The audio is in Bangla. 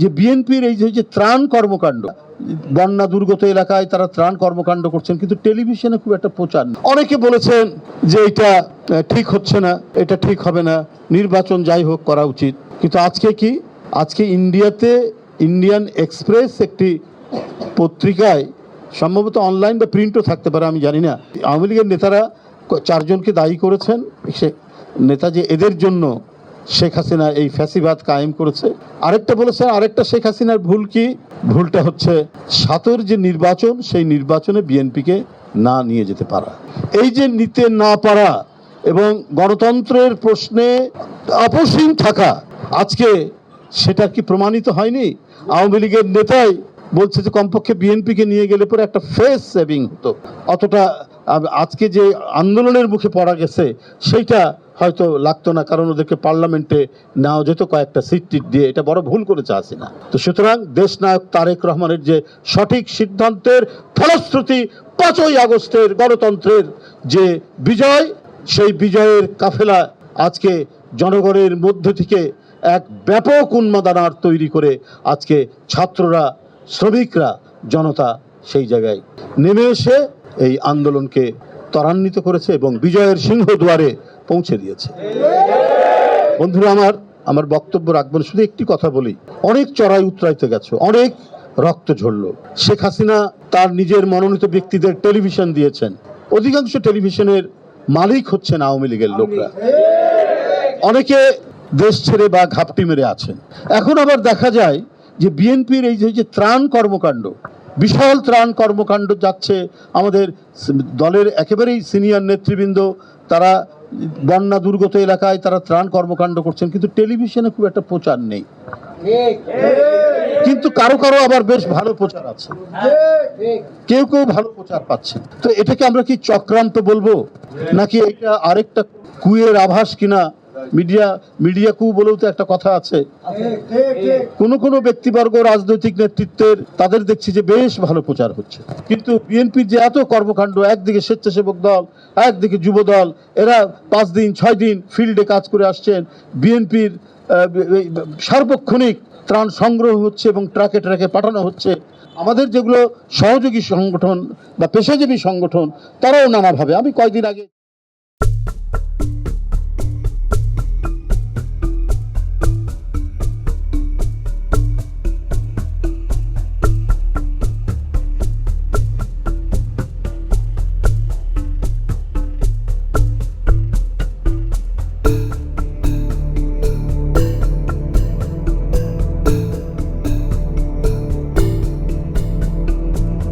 যে বিএনপির এই যে ত্রাণ কর্মকাণ্ড, বন্যা দুর্গত এলাকায় তারা ত্রাণ কর্মকাণ্ড করছেন, কিন্তু টেলিভিশনে খুব একটা প্রচার। অনেকে বলেছেন যে এটা ঠিক হচ্ছে না, এটা ঠিক হবে না, নির্বাচন যাই হোক করা উচিত। কিন্তু আজকে কি? আজকে ইন্ডিয়াতে ইন্ডিয়ান এক্সপ্রেস একটি পত্রিকায় সম্ভবত অনলাইন বা প্রিন্টও থাকতে পারে, আমি জানি না। আওয়ামী লীগের নেতারা চারজনকে দায়ী করেছেন, সে নেতা যে এদের জন্য শেখ হাসিনা এই ফ্যাসিবাদ কায়েম করেছে। আরেকটা বলেছে আরেকটা শেখ হাসিনার ভুল কি? ভুলটা হচ্ছে সাতর যে নির্বাচন, সেই নির্বাচনে বিএনপিকে না নিয়ে যেতে পারা। এই যে নিতে না পারা এবং গণতন্ত্রের প্রশ্নে অপসীম থাকা, আজকে সেটা কি প্রমাণিত হয়নি? আওয়ামী লীগের নেতাই বলছে যে কমপক্ষে বিএনপিকে নিয়ে গেলে পরে একটা ফেস সেভিং হতো। অতটা আজকে যে আন্দোলনের মুখে পড়া গেছে, সেইটা হয়তো লাগতো না, কারণ ওদেরকে পার্লামেন্টে নেওয়া যেত কয়েকটা সিট টিট দিয়ে। এটা বড় ভুল করেছে না তো সুতরাং দেশ নায়ক তারেক রহমানের যে সঠিক সিদ্ধান্তের ফলশ্রুতি পাঁচই আগস্টের গণতন্ত্রের যে বিজয়, সেই বিজয়ের কাফেলা আজকে জনগণের মধ্য থেকে এক ব্যাপক উন্মাদনার তৈরি করে আজকে ছাত্ররা, শ্রমিকরা, জনতা সেই জায়গায় নেমে এসে এই আন্দোলনকে ত্বরান্বিত করেছে এবং বিজয়ের সিংহ দুয়ারে পৌঁছে দিয়েছে। বন্ধুরা আমার আমার বক্তব্য রাখবেন, শুধু একটি কথা বলি। অনেক চড়াই উতরাইতে গেছে, অনেক রক্ত ঝরল। শেখ হাসিনা তার নিজের মনোনীত ব্যক্তিদের টেলিভিশন দিয়েছেন। অধিকাংশ টেলিভিশনের মালিক হচ্ছেন আওয়ামী লীগের লোকরা। অনেকে দেশ ছেড়ে বা ঘাপটি মেরে আছেন। এখন আবার দেখা যায় যে বিএনপির এই যে ত্রাণ কর্মকাণ্ড বিশাল ত্রাণ কর্মকাণ্ড যাচ্ছে। আমাদের দলের একেবারেই সিনিয়র নেতৃবৃন্দ, তারা বন্যা দুর্গত এলাকায় তারা ত্রাণ কর্মকাণ্ড করছেন, কিন্তু টেলিভিশনে খুব একটা প্রচার নেই। কিন্তু কারও কারও আবার বেশ ভালো প্রচার আছে। কেউ কেউ ভালো প্রচার পাচ্ছেন। তো এটাকে আমরা কি চক্রান্ত বলব? নাকি এটা আরেকটা কুয়ের আভাস কিনা? মিডিয়া মিডিয়া কু বলেও তো একটা কথা আছে। কোন কোন ব্যক্তিবর্গ রাজনৈতিক নেতৃত্বের, তাদের দেখছি যে বেশ ভালো প্রচার হচ্ছে। কিন্তু বিএনপির যে এত কর্মকাণ্ড, একদিকে স্বেচ্ছাসেবক দল, একদিকে যুব দল, এরা পাঁচ দিন, ছয় দিন ফিল্ডে কাজ করে আসছেন। বিএনপির সার্বক্ষণিক ত্রাণ সংগ্রহ হচ্ছে এবং ট্রাকে ট্রাকে পাঠানো হচ্ছে। আমাদের যেগুলো সহযোগী সংগঠন বা পেশাজীবী সংগঠন, তারাও নানাভাবে, আমি কয়দিন আগে